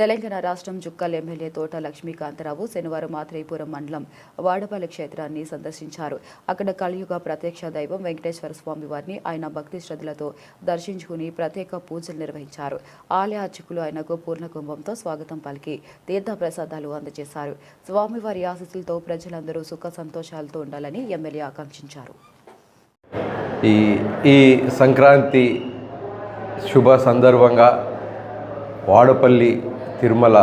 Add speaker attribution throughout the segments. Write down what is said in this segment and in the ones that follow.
Speaker 1: తెలంగాణ రాష్ట్రం జుక్కల్ ఎమ్మెల్యే తోట లక్ష్మీకాంతరావు శనివారం మాత్రేపురం మండలం వాడపల్లి క్షేత్రాన్ని సందర్శించారు. అక్కడ కలియుగ ప్రత్యక్ష దైవం వెంకటేశ్వర స్వామి వారిని ఆయన భక్తి శ్రద్ధలతో దర్శించుకుని ప్రత్యేక పూజలు నిర్వహించారు. ఆలయ అర్చకులు ఆయనకు పూర్ణ కుంభంతో స్వాగతం పలికి తీర్థ ప్రసాదాలు అందజేశారు. స్వామివారి ఆశీస్సులతో ప్రజలందరూ సుఖ సంతోషాలతో ఉండాలని ఎమ్మెల్యే ఆకాంక్షించారు.
Speaker 2: ఈ ఈ సంక్రాంతి శుభ సందర్భంగా వాడపల్లి తిరుమల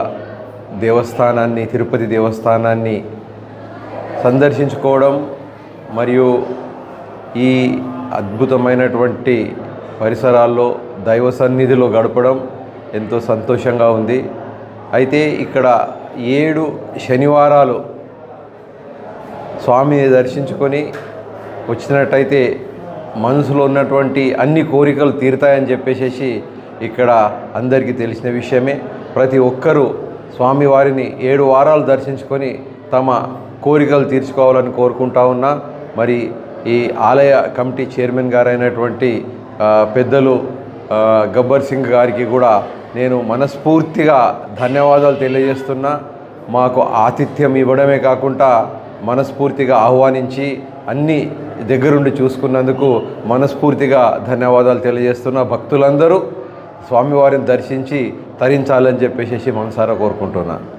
Speaker 2: దేవస్థానాన్ని తిరుపతి దేవస్థానాన్ని సందర్శించుకోవడం మరియు ఈ అద్భుతమైనటువంటి పరిసరాల్లో దైవ సన్నిధిలో గడపడం ఎంతో సంతోషంగా ఉంది. అయితే ఇక్కడ ఏడు శనివారాలు స్వామిని దర్శించుకొని వచ్చినట్టయితే మనసులో ఉన్నటువంటి అన్ని కోరికలు తీరుతాయని చెప్పేసి ఇక్కడ అందరికీ తెలిసిన విషయమే. ప్రతి ఒక్కరూ స్వామివారిని ఏడు వారాలు దర్శించుకొని తమ కోరికలు తీర్చుకోవాలని కోరుకుంటా ఉన్నా. మరి ఈ ఆలయ కమిటీ చైర్మన్ గారైనటువంటి పెద్దలు గబ్బర్ సింగ్ గారికి కూడా నేను మనస్ఫూర్తిగా ధన్యవాదాలు తెలియజేస్తున్నా. మాకు ఆతిథ్యం ఇవ్వడమే కాకుండా మనస్ఫూర్తిగా ఆహ్వానించి అన్ని దగ్గరుండి చూసుకున్నందుకు మనస్ఫూర్తిగా ధన్యవాదాలు తెలియజేస్తున్న. భక్తులందరూ స్వామివారిని దర్శించి తరించాలని చెప్పేసి మనసారా కోరుకుంటున్నాను